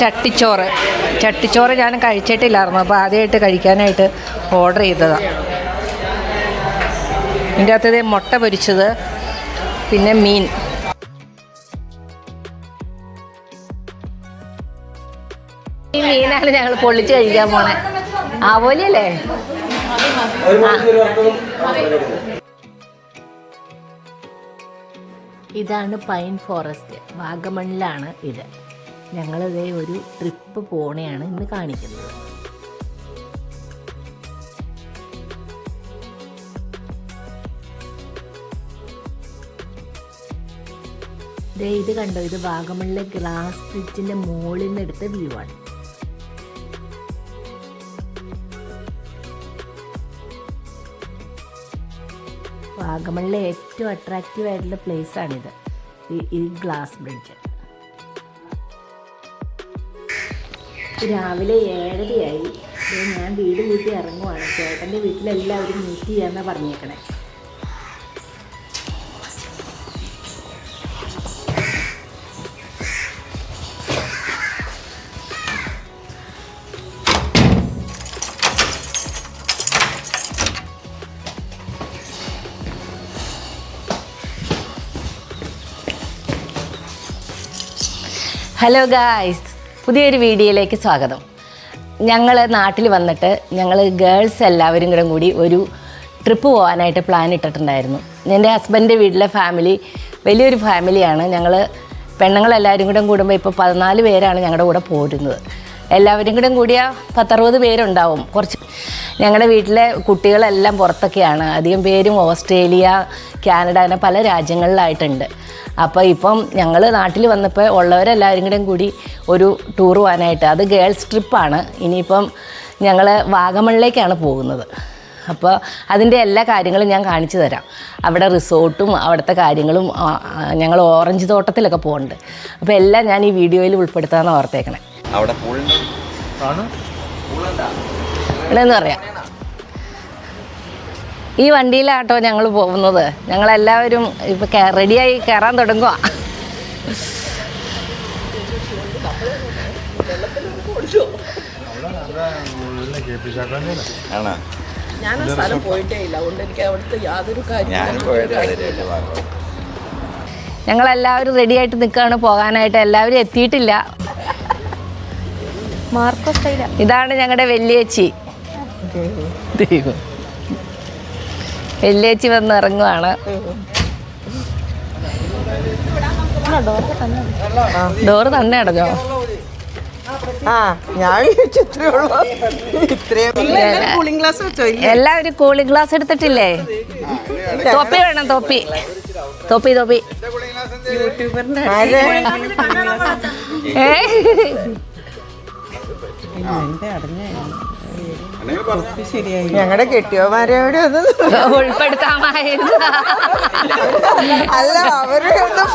ചട്ടിച്ചോറ്. ചട്ടിച്ചോറ് ഞാൻ കഴിച്ചിട്ടില്ലായിരുന്നു. അപ്പോൾ ആദ്യമായിട്ട് കഴിക്കാനായിട്ട് ഓർഡർ ചെയ്തതാണ് ഇതിന്റെ അകത്തത് മുട്ട പൊരിച്ചത് പിന്നെ മീൻ. ഈ മീനാണ് ഞങ്ങൾ പൊള്ളിച്ച് കഴിക്കാൻ പോണേ. ആവോലിയല്ലേ ഇതാണ് പൈൻ ഫോറസ്റ്റ് വാഗമണിലാണ് ഇത്. ഞങ്ങളിതേ ഒരു ട്രിപ്പ് പോണെയാണ് ഇന്ന് കാണിക്കുന്നത്. ദേ ഇത് കണ്ടോ? ഇത് വാഗമണിലെ ഗ്ലാസ് ബ്രിഡ്ജിന്റെ മുകളിൽ നിന്ന് എടുത്ത വ്യൂ ആണ് വാഗമണിലെ ഏറ്റവും അട്രാക്റ്റീവ് ആയിട്ടുള്ള പ്ലേസ് ആണിത്. ഈ ഈ ഗ്ലാസ് ബ്രിഡ്ജ്. രാവിലെ ഏഴരയായി. ഞാൻ വീട് വീട്ടിൽ ഇറങ്ങുവാണ്. ചേട്ടന്റെ വീട്ടിലെല്ലാവരും മീറ്റ് ചെയ്യാന്നാണ് പറഞ്ഞേക്കണേ. ഹലോ ഗായ്സ് പുതിയൊരു വീഡിയോയിലേക്ക് സ്വാഗതം. ഞങ്ങൾ നാട്ടിൽ വന്നിട്ട് ഞങ്ങൾ ഗേൾസ് എല്ലാവരും കൂടെ കൂടി ഒരു ട്രിപ്പ് പോകാനായിട്ട് പ്ലാൻ ഇട്ടിട്ടുണ്ടായിരുന്നു. എന്റെ ഹസ്ബൻഡിന്റെ വീട്ടിലെ ഫാമിലി വലിയൊരു ഫാമിലിയാണ് ഞങ്ങൾ പെണ്ണുങ്ങളെല്ലാവരും കൂടെ കൂടുമ്പോൾ ഇപ്പോൾ പതിനാല് പേരാണ് ഞങ്ങളുടെ കൂടെ പോരുന്നത്. എല്ലാവരും കൂടെ കൂടിയ പത്തറുപത് പേരുണ്ടാവും. കുറച്ച് ഞങ്ങളുടെ വീട്ടിലെ കുട്ടികളെല്ലാം പുറത്തൊക്കെയാണ്. അധികം പേരും ഓസ്ട്രേലിയ കാനഡ അങ്ങനെ പല രാജ്യങ്ങളിലായിട്ടുണ്ട്. അപ്പോൾ ഇപ്പം ഞങ്ങൾ നാട്ടിൽ വന്നപ്പോൾ ഉള്ളവരെല്ലാവരും കൂടെ കൂടി ഒരു ടൂർ പോകാനായിട്ട്. അത് ഗേൾസ് ട്രിപ്പാണ്. ഇനിയിപ്പം ഞങ്ങൾ വാഗമണിലേക്കാണ് പോകുന്നത്. അപ്പോൾ അതിന്റെ എല്ലാ കാര്യങ്ങളും ഞാൻ കാണിച്ചു തരാം. അവിടെ റിസോർട്ടും അവിടുത്തെ കാര്യങ്ങളും ഞങ്ങൾ ഓറഞ്ച് തോട്ടത്തിലൊക്കെ പോകുന്നുണ്ട് അപ്പോൾ എല്ലാം ഞാൻ ഈ വീഡിയോയിൽ ഉൾപ്പെടുത്താമെന്ന് ഓർത്തേക്കണേ. അവിടെ പൂളുണ്ട് എന്ന് പറയാം. ഈ വണ്ടിയിലാട്ടോ ഞങ്ങൾ പോകുന്നത്. ഞങ്ങളെല്ലാവരും ഇപ്പം റെഡിയായി കയറാൻ തുടങ്ങുക ആണോ? ഞാൻ ആ സ്ഥലം പോയിട്ടേ ഇല്ല. അതുകൊണ്ട് എനിക്ക് അവിടുത്തെ യാതൊരു ഞങ്ങളെല്ലാവരും റെഡിയായിട്ട് നിൽക്കുകയാണ് പോകാനായിട്ട് എല്ലാവരും എത്തിയിട്ടില്ല. ഇതാണ് ഞങ്ങളുടെ വെല്ലിയേച്ചി. ദൈവം വെല്ലിയേച്ചി വന്ന് ഇറങ്ങുവാണ്. ഡോറ് തന്നെ. അടഞ്ഞോ ആ ഞാൻ ഇത്രേ ഉള്ളൂ. ഇത്രയും കൂളിംഗ് ഗ്ലാസ് വെച്ചോ? ഇല്ല. എല്ലാവരും കൂളിംഗ് ഗ്ലാസ് എടുത്തിട്ടില്ലേ? തൊപ്പി വേണം തൊപ്പി. തൊപ്പി തൊപ്പി. ഏ? ഞങ്ങളുടെ കെട്ടിയോമാരോട് ഒന്ന് ഉൾപ്പെടുത്താമായിരുന്നു. അല്ല അവർ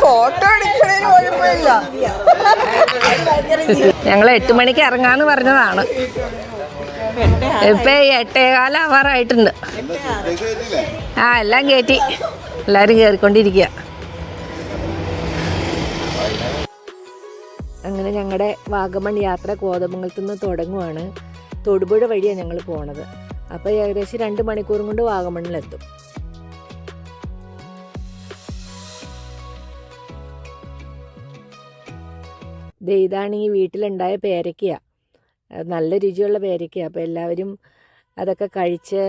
ഫോട്ടോ എടുക്കണേന് കുഴപ്പമില്ല ഞങ്ങൾ എട്ട് മണിക്ക് ഇറങ്ങാന്ന് പറഞ്ഞതാണ്. ഇപ്പൊ എട്ടേകാലം ആവാറായിട്ടുണ്ട് ആ എല്ലാം കേറ്റി. എല്ലാരും കയറിക്കൊണ്ടിരിക്കുക അങ്ങനെ ഞങ്ങളുടെ വാഗമൺ യാത്ര കോതമംഗലത്തു നിന്ന് തുടങ്ങുവാണ്. തൊടുപുഴ വഴിയാണ് ഞങ്ങൾ പോണത്. അപ്പോൾ ഏകദേശം രണ്ട് മണിക്കൂറും കൊണ്ട് വാഗമണ്ണിലെത്തും ഇതാണ് ഈ വീട്ടിലുണ്ടായ പേരക്കയാ നല്ല രുചിയുള്ള പേരക്കയാ അപ്പോൾ എല്ലാവരും അതൊക്കെ കഴിച്ച്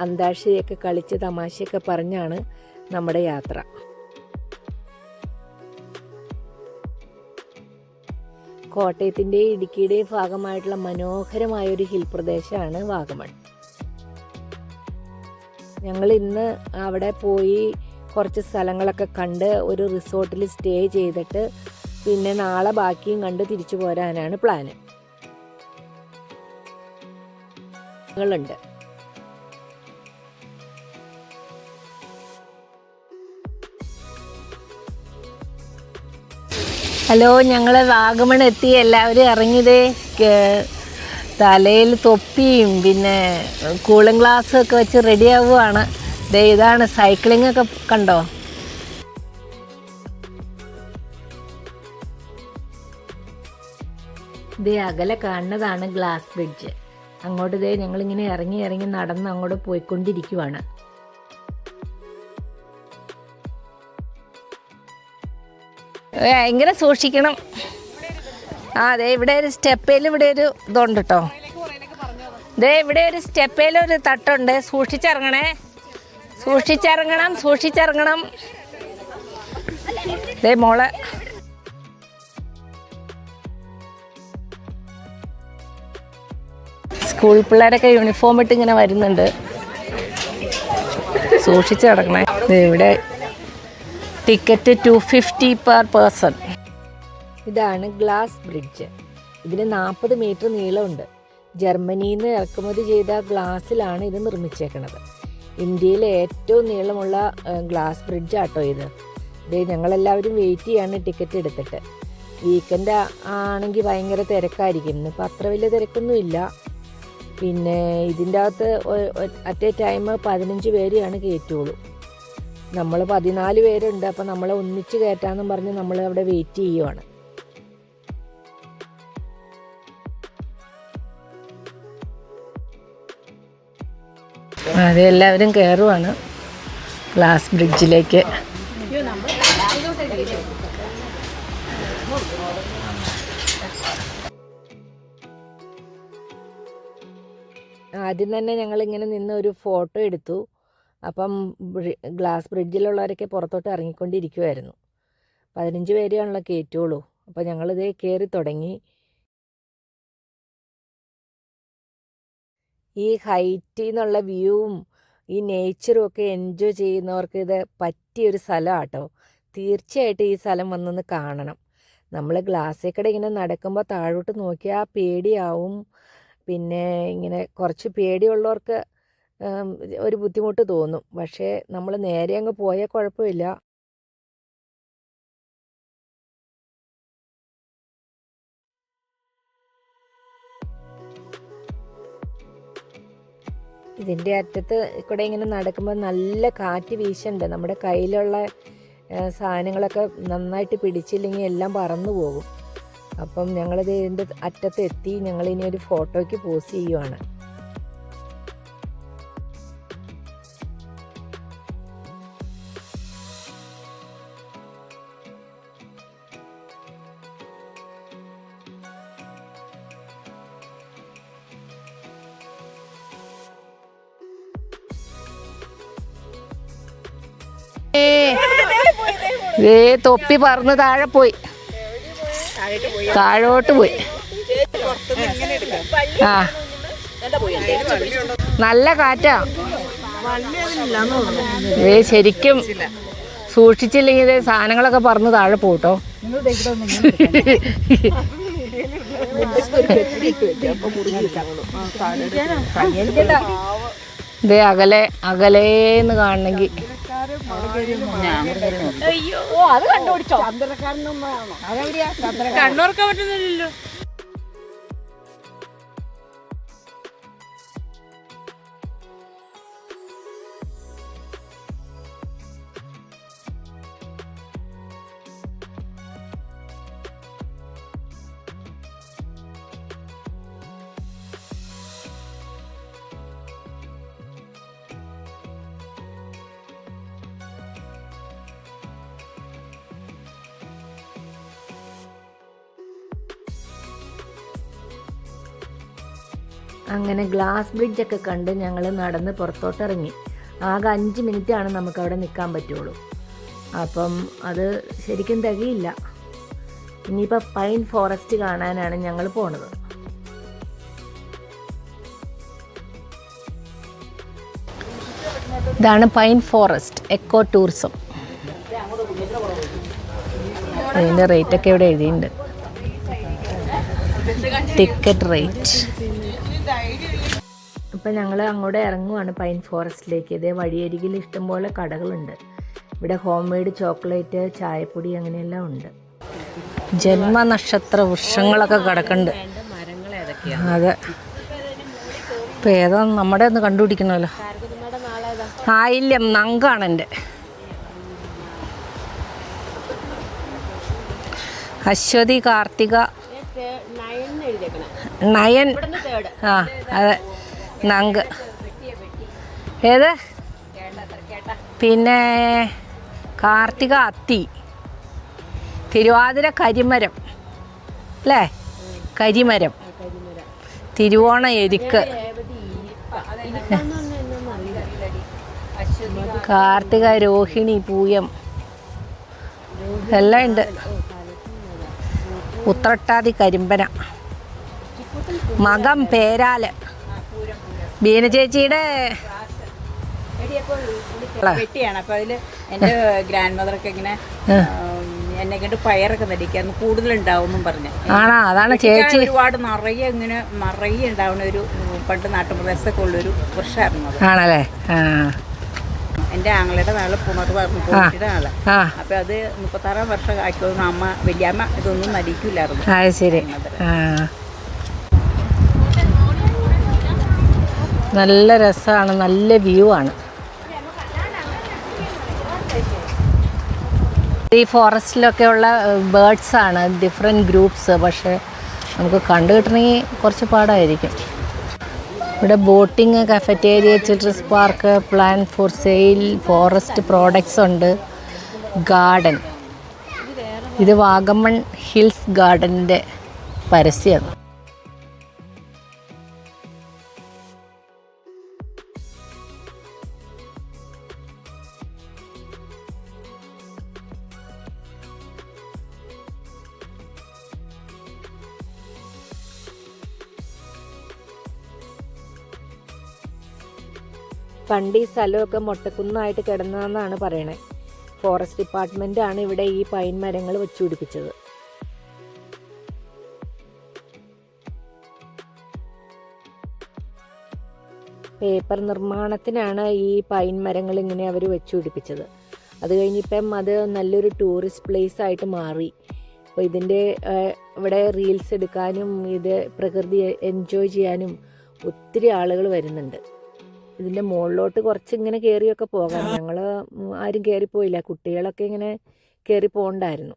അന്താക്ഷരിയൊക്കെ കളിച്ച് തമാശയൊക്കെ പറഞ്ഞാണ് നമ്മുടെ യാത്ര. കോട്ടയത്തിന്റെയും ഇടുക്കിയുടെയും ഭാഗമായിട്ടുള്ള മനോഹരമായ ഒരു ഹിൽ പ്രദേശമാണ് വാഗമൺ. ഞങ്ങൾ ഇന്ന് അവിടെ പോയി കുറച്ച് സ്ഥലങ്ങളൊക്കെ കണ്ട് ഒരു റിസോർട്ടിൽ സ്റ്റേ ചെയ്തിട്ട് പിന്നെ നാളെ ബാക്കിയും കണ്ട് തിരിച്ചു പോരാനാണ് പ്ലാന്. ങ്ങളുണ്ട് ഹലോ ഞങ്ങൾ വാഗമൺ എത്തി എല്ലാവരും ഇറങ്ങിയതേ തലയിൽ തൊപ്പിയും പിന്നെ കൂളിംഗ് ഗ്ലാസ്സും ഒക്കെ വെച്ച് റെഡി ആവുകയാണ് ദേ ഇതാണ് സൈക്ലിംഗ് ഒക്കെ കണ്ടോ? ദേ അകലെ കാണുന്നതാണ് ഗ്ലാസ് ബ്രിഡ്ജ് അങ്ങോട്ട് ഇതേ ഞങ്ങളിങ്ങനെ ഇറങ്ങി ഇറങ്ങി നടന്ന് അങ്ങോട്ട് പോയിക്കൊണ്ടിരിക്കുവാണ്. ഭയങ്കര സൂക്ഷിക്കണം. ആ അതെ ഇവിടെ ഒരു സ്റ്റെപ്പേൽ ഇവിടെ ഒരു ഇതുണ്ട് കേട്ടോ ദേ ഇവിടെ ഒരു സ്റ്റെപ്പേൽ ഒരു തട്ടുണ്ട്. സൂക്ഷിച്ചിറങ്ങണേ. സൂക്ഷിച്ചിറങ്ങണം സൂക്ഷിച്ചിറങ്ങണം. ദേ മോളെ. സ്കൂൾ പിള്ളേരൊക്കെ യൂണിഫോം ഇട്ട് ഇങ്ങനെ വരുന്നുണ്ട്. സൂക്ഷിച്ച് കിടക്കണേ ദേ ഇവിടെ ticket two fifty per person ഇതാണ് ഗ്ലാസ് ബ്രിഡ്ജ്. ഇതിന് നാൽപ്പത് മീറ്റർ നീളമുണ്ട്. ജർമ്മനിയിൽ നിന്ന് ഇറക്കുമതി ചെയ്ത ഗ്ലാസ്സിലാണ് ഇത് നിർമ്മിച്ചേക്കുന്നത് ഇന്ത്യയിലെ ഏറ്റവും നീളമുള്ള ഗ്ലാസ് ബ്രിഡ്ജ് ആട്ടോ ഇത്. ഇത് ഞങ്ങളെല്ലാവരും വെയിറ്റ് ചെയ്യാണ് ടിക്കറ്റ് എടുത്തിട്ട്. വീക്കെൻഡ് ആണെങ്കിൽ ഭയങ്കര തിരക്കായിരിക്കും. ഇന്നിപ്പോൾ അത്ര വലിയ തിരക്കൊന്നുമില്ല പിന്നെ ഇതിന്റെ അകത്ത് അറ്റ് എ ടൈം പതിനഞ്ച് പേരെയാണ് കയറ്റുള്ളൂ നമ്മൾ പതിനാല് പേരുണ്ട് അപ്പം നമ്മൾ ഒന്നിച്ച് കയറ്റാമെന്നും പറഞ്ഞ് നമ്മൾ അവിടെ വെയിറ്റ് ചെയ്യുവാണ്. അതെ എല്ലാവരും കയറുവാണ് ഗ്ലാസ് ബ്രിഡ്ജിലേക്ക് ആദ്യം തന്നെ ഞങ്ങളിങ്ങനെ നിന്ന് ഒരു ഫോട്ടോ എടുത്തു. അപ്പം ഗ്ലാസ് ബ്രിഡ്ജിലുള്ളവരൊക്കെ പുറത്തോട്ട് ഇറങ്ങിക്കൊണ്ടിരിക്കുമായിരുന്നു പതിനഞ്ച് പേരെയാണല്ലോ കയറ്റുള്ളൂ. അപ്പോൾ ഞങ്ങളിതേ കയറി തുടങ്ങി. ഈ ഹൈറ്റിൽ നിന്നുള്ള വ്യൂവും ഈ നേച്ചറും ഒക്കെ എൻജോയ് ചെയ്യുന്നവർക്ക് ഇത് പറ്റിയൊരു സ്ഥലമാട്ടോ. തീർച്ചയായിട്ടും ഈ സ്ഥലം വന്നൊന്ന് കാണണം. നമ്മൾ ഗ്ലാസ്സിൽ കൂടെ ഇങ്ങനെ നടക്കുമ്പോൾ താഴോട്ട് നോക്കിയാൽ പേടിയാവും. പിന്നെ ഇങ്ങനെ കുറച്ച് പേടിയുള്ളവർക്ക് ഒരു ബുദ്ധിമുട്ട് തോന്നും. പക്ഷേ നമ്മൾ നേരെ അങ്ങ് പോയാൽ കുഴപ്പമില്ല. ഇതിന്റെ അറ്റത്ത് കൂടെ ഇങ്ങനെ നടക്കുമ്പോൾ നല്ല കാറ്റ് വീശുന്നുണ്ട് നമ്മുടെ കയ്യിലുള്ള സാധനങ്ങളൊക്കെ നന്നായിട്ട് പിടിച്ചില്ലെങ്കിൽ എല്ലാം പറന്നു പോകും. അപ്പം ഞങ്ങളിത് ഇതിന്റെ അറ്റത്ത് എത്തി ഞങ്ങളിനി ഒരു ഫോട്ടോയ്ക്ക് പോസ്റ്റ് ചെയ്യുവാണ്. ഏ തൊപ്പി പറന്ന് താഴെ പോയി. താഴോട്ട് പോയി. ആ. നല്ല കാറ്റാ. ഏ ശരിക്കും സൂക്ഷിച്ചില്ലെങ്കിൽ സാധനങ്ങളൊക്കെ പറന്ന് താഴെ പോട്ടോ. ഇതേ അകലെ അകലേന്ന് കാണണമെങ്കിൽ. കണ്ണൂർക്കാൻ പറ്റുന്നില്ലല്ലോ. അങ്ങനെ ഗ്ലാസ് ബ്രിഡ്ജൊക്കെ കണ്ട് ഞങ്ങൾ നടന്ന് പുറത്തോട്ടിറങ്ങി. ആകെ അഞ്ച് നമുക്ക് അവിടെ നിൽക്കാൻ പറ്റുള്ളൂ. അപ്പം അത് ശരിക്കും തികയില്ല. ഇനിയിപ്പോൾ പൈൻ ഫോറസ്റ്റ് കാണാനാണ് ഞങ്ങൾ പോണത്. ഇതാണ് പൈൻ ഫോറസ്റ്റ് എക്കോ ടൂറിസം അതിന്റെ റേറ്റൊക്കെ ഇവിടെ എഴുതിയിട്ടുണ്ട്. ടിക്കറ്റ് റേറ്റ് ഇപ്പം ഞങ്ങൾ അങ്ങോട്ട് ഇറങ്ങുവാണ് പൈൻ ഫോറസ്റ്റിലേക്ക് ഇതേ വഴിയരികിൽ ഇഷ്ടംപോലെ കടകളുണ്ട്. ഇവിടെ ഹോം മെയ്ഡ് ചോക്ലേറ്റ് ചായപ്പൊടി അങ്ങനെയെല്ലാം ഉണ്ട്. ജന്മനക്ഷത്ര വൃക്ഷങ്ങളൊക്കെ കിടക്കുന്നുണ്ട്. അതെ. ഇപ്പം ഏതാ നമ്മുടെ ഒന്ന് കണ്ടുപിടിക്കണമല്ലോ. ആയില്യം നങ്കാണ് എന്റെ. അശ്വതി കാർത്തിക നയൻ ആ അതെ. നങ്ക്. ഏത്? പിന്നെ കാർത്തിക അത്തി. തിരുവാതിര കരിമരം. അല്ലേ? കരിമരം. തിരുവോണ എരിക്ക്. കാർത്തിക രോഹിണി പൂയം. എല്ലാം ഉണ്ട്. ഉത്രട്ടാതി കരിമ്പന. മകം പേരാൽ. ബീന ചേച്ചിയുടെ വെട്ടിയാണ്. അപ്പൊ അതിൽ എന്റെ ഗ്രാൻഡ് മദറൊക്കെ ഇങ്ങനെ എന്നെ കണ്ട് പയറൊക്കെ നടിക്കാൻ കൂടുതലുണ്ടാവും പറഞ്ഞു. ആണോ? അതാണ് ചേച്ചി. ഒരുപാട് നിറയെ ഇങ്ങനെ നിറയെ ഉണ്ടാവുന്ന ഒരു പണ്ട് നാട്ടുപ്രദേശത്തൊക്കെ ഉള്ളൊരു വൃക്ഷമായിരുന്നു ആണല്ലേ? എന്റെ ആങ്ങളുടെ നാളെ പുണർ പോയിട്ട് ആൾ. ആ. അപ്പൊ അത് മുപ്പത്താറാം വർഷം ആക്കിയതൊന്നും അമ്മ വലിയമ്മ ഇതൊന്നും നടിക്കില്ലായിരുന്നു ശരി. നല്ല രസമാണ് നല്ല വ്യൂ ആണ്. ഈ ഫോറസ്റ്റിലൊക്കെ ഉള്ള ബേർഡ്സ് ആണ് ഡിഫറെന്റ് ഗ്രൂപ്പ്സ് പക്ഷേ നമുക്ക് കണ്ടു കിട്ടണമെങ്കിൽ കുറച്ച് പാടായിരിക്കും. ഇവിടെ boating cafeteria children's park plan for sale forest products ഉണ്ട്. ഗാർഡൻ ഇത് വാഗമൺ ഹിൽസ് ഗാർഡന്റെ പരസ്യമാണ്. പണ്ട് ഈ സ്ഥലമൊക്കെ മൊട്ടക്കുന്നായിട്ട് കിടന്നതെന്നാണ് പറയണേ. ഫോറസ്റ്റ് ഡിപ്പാർട്ട്മെന്റ് ആണ് ഇവിടെ ഈ പൈൻ മരങ്ങൾ വെച്ചുപിടിപ്പിച്ചത് പേപ്പർ നിർമ്മാണത്തിനാണ് ഈ പൈൻ മരങ്ങൾ ഇങ്ങനെ അവർ വെച്ചുപിടിപ്പിച്ചത് അത് കഴിഞ്ഞിപ്പം അത് നല്ലൊരു ടൂറിസ്റ്റ് പ്ലേസ് ആയിട്ട് മാറി. അപ്പോൾ ഇതിന്റെ ഇവിടെ റീൽസ് എടുക്കാനും ഇത് പ്രകൃതി എൻജോയ് ചെയ്യാനും ഒത്തിരി ആളുകൾ വരുന്നുണ്ട്. ഇതിന്റെ മുകളിലോട്ട് കുറച്ച് ഇങ്ങനെ കയറിയൊക്കെ പോകാം ഞങ്ങൾ ആരും കയറിപ്പോയില്ല കുട്ടികളൊക്കെ ഇങ്ങനെ കയറി പോകണ്ടായിരുന്നു.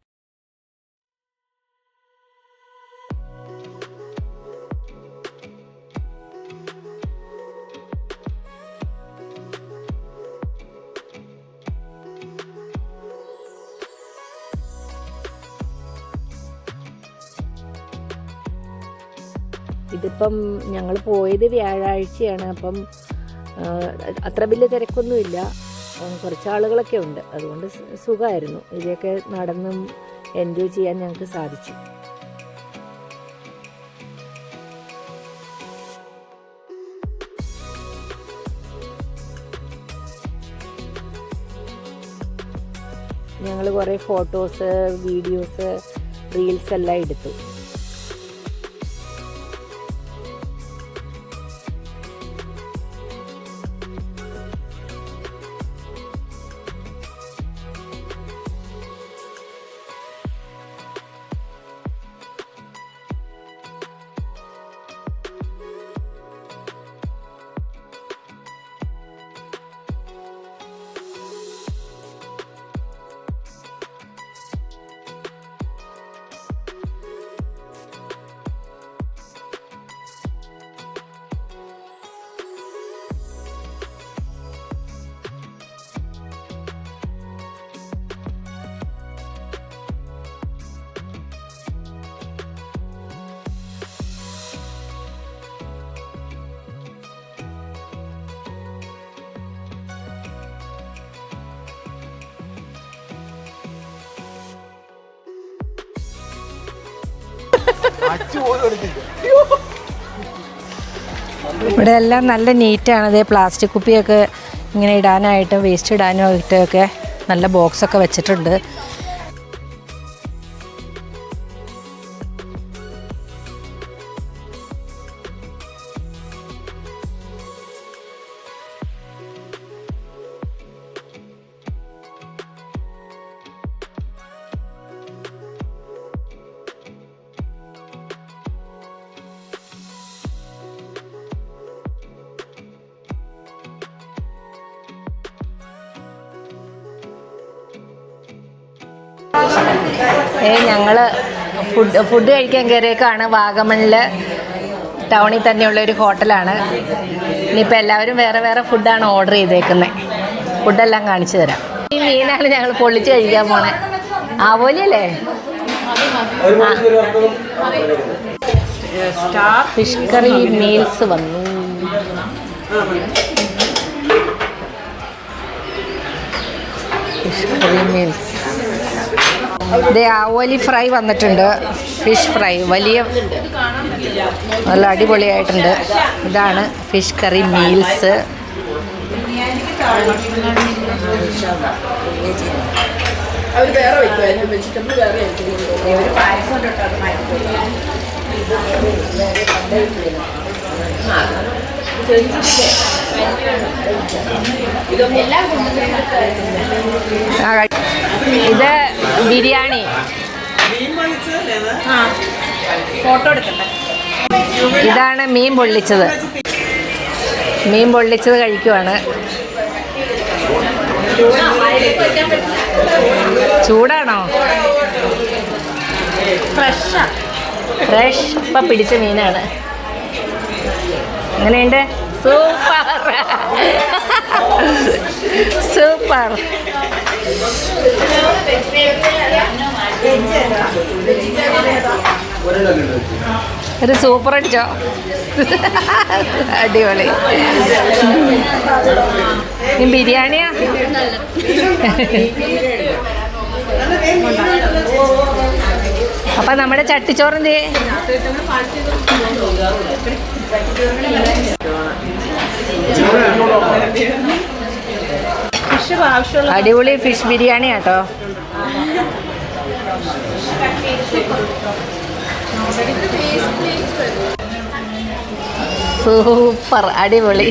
ഇതിപ്പം ഞങ്ങൾ പോയത് വ്യാഴാഴ്ചയാണ്. അപ്പം അത്ര വലിയ തിരക്കൊന്നുമില്ല. കുറച്ച് ആളുകളൊക്കെ ഉണ്ട്. അതുകൊണ്ട് സുഖമായിരുന്നു ഇതൊക്കെ നടന്നും എൻജോയ് ചെയ്യാൻ ഞങ്ങൾക്ക് സാധിച്ചു. ഞങ്ങൾ കുറേ ഫോട്ടോസ് വീഡിയോസ് റീൽസ് എല്ലാം എടുത്തു. ഇവിടെ എല്ലാം നല്ല നീറ്റാണ്. ഇതേ പ്ലാസ്റ്റിക് കുപ്പിയൊക്കെ ഇങ്ങനെ ഇടാനായിട്ടും വേസ്റ്റ് ഇടാനായിട്ടും ഒക്കെ നല്ല ബോക്സൊക്കെ വെച്ചിട്ടുണ്ട്. ഞങ്ങൾ ഫുഡ് ഫുഡ് കഴിക്കാൻ കയറിയേക്കാണ് വാഗമണിൽ ടൗണിൽ തന്നെയുള്ള ഒരു ഹോട്ടലാണ്. ഇനിയിപ്പോൾ എല്ലാവരും വേറെ വേറെ ഫുഡാണ് ഓർഡർ ചെയ്തേക്കുന്നത് ഫുഡെല്ലാം കാണിച്ചു തരാം. ഈ മീനാണ് ഞങ്ങൾ പൊള്ളിച്ച് കഴിക്കാൻ പോണേ. ആവോലിയല്ലേ? ഫിഷ് കറി മീൽസ് വന്നു. ഫിഷ് കറി മീൽസ് ഇത് ആവോലി ഫ്രൈ വന്നിട്ടുണ്ട്. Fish fry. വലിയ നല്ല അടിപൊളിയായിട്ടുണ്ട്. ഇതാണ് ഫിഷ് കറി മീൽസ്. ആ, കഴി- ഇത് ബിരിയാണി. ഫോട്ടോ എടുക്കട്ടെ. ഇതാണ് മീൻ പൊള്ളിച്ചത്. മീൻ പൊള്ളിച്ചത് കഴിക്കുവാണ്. ചൂടാണോ? ഫ്രഷാ. ഫ്രഷ്. ഇപ്പം പിടിച്ച മീനാണ്. എങ്ങനെയുണ്ട്? സൂപ്പർ. സൂപ്പർ. ഒരു സൂപ്പർ അടിച്ചോ. അടിപൊളി. ഈ ബിരിയാണിയാ? അപ്പൊ നമ്മുടെ ചട്ടിച്ചോറിന്റെ ആവശ്യമുള്ള അടിപൊളി ഫിഷ് ബിരിയാണി ആട്ടോ സൂപ്പർ അടിപൊളി.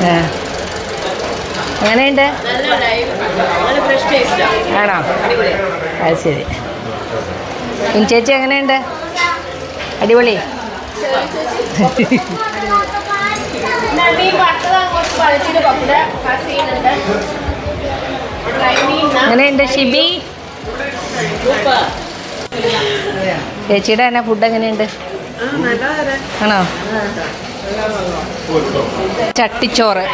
അങ്ങനെയുണ്ട് എങ്ങനെയുണ്ട്? ആണോ? അത് ശരി. ചേച്ചി എങ്ങനെയുണ്ട്? അടിപൊളി. എങ്ങനെയുണ്ട് ഷിബി? ചേച്ചിയുടെ തന്നെ ഫുഡ് എങ്ങനെയുണ്ട്? ആണോ? ചട്ടിച്ചോറ്.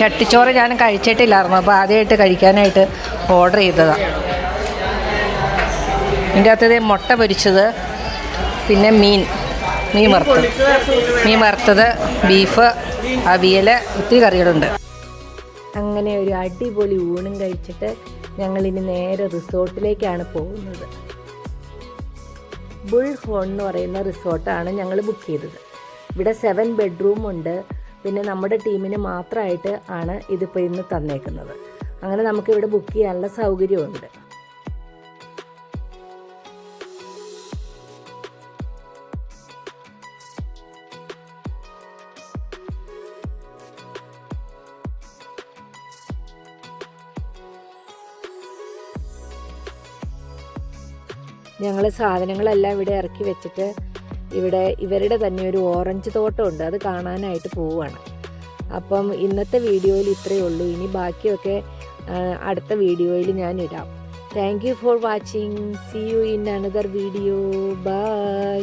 ചട്ടിച്ചോറ് ഞാൻ കഴിച്ചിട്ടില്ലായിരുന്നു അപ്പോൾ ആദ്യമായിട്ട് കഴിക്കാനായിട്ട് ഓർഡർ ചെയ്തതാണ് ഇതിന്റെ അകത്തത് മുട്ട പൊരിച്ചത് പിന്നെ മീൻ. മീൻ വറുത്തത്. മീൻ വറുത്തത് ബീഫ് അവിയൽ ഒത്തിരി കറികളുണ്ട്. അങ്ങനെ ഒരു അടിപൊളി ഊണും കഴിച്ചിട്ട് ഞങ്ങൾ ഇനി നേരെ റിസോർട്ടിലേക്കാണ് പോകുന്നത്. ബുൾ ഹോൺ എന്ന് പറയുന്ന റിസോർട്ടാണ് ഞങ്ങൾ ബുക്ക് ചെയ്തത്. ഇവിടെ സെവൻ ബെഡ്റൂം ഉണ്ട്. പിന്നെ നമ്മുടെ ടീമിന് മാത്രമായിട്ട് ആണ് ഇതിപ്പോൾ ഇന്ന് തന്നേക്കുന്നത്. അങ്ങനെ നമുക്കിവിടെ ബുക്ക് ചെയ്യാനുള്ള സൗകര്യമുണ്ട് ഞങ്ങൾ സാധനങ്ങളെല്ലാം ഇവിടെ ഇറക്കി വെച്ചിട്ട് ഇവിടെ ഇവരുടെ തന്നെ ഒരു ഓറഞ്ച് തോട്ടമുണ്ട്. അത് കാണാനായിട്ട് പോവുകയാണ്. അപ്പം ഇന്നത്തെ വീഡിയോയിൽ ഇത്രയേ ഉള്ളൂ. ഇനി ബാക്കിയൊക്കെ അടുത്ത വീഡിയോയിൽ ഞാൻ ഇടാം. Thank you for watching see you in another video bye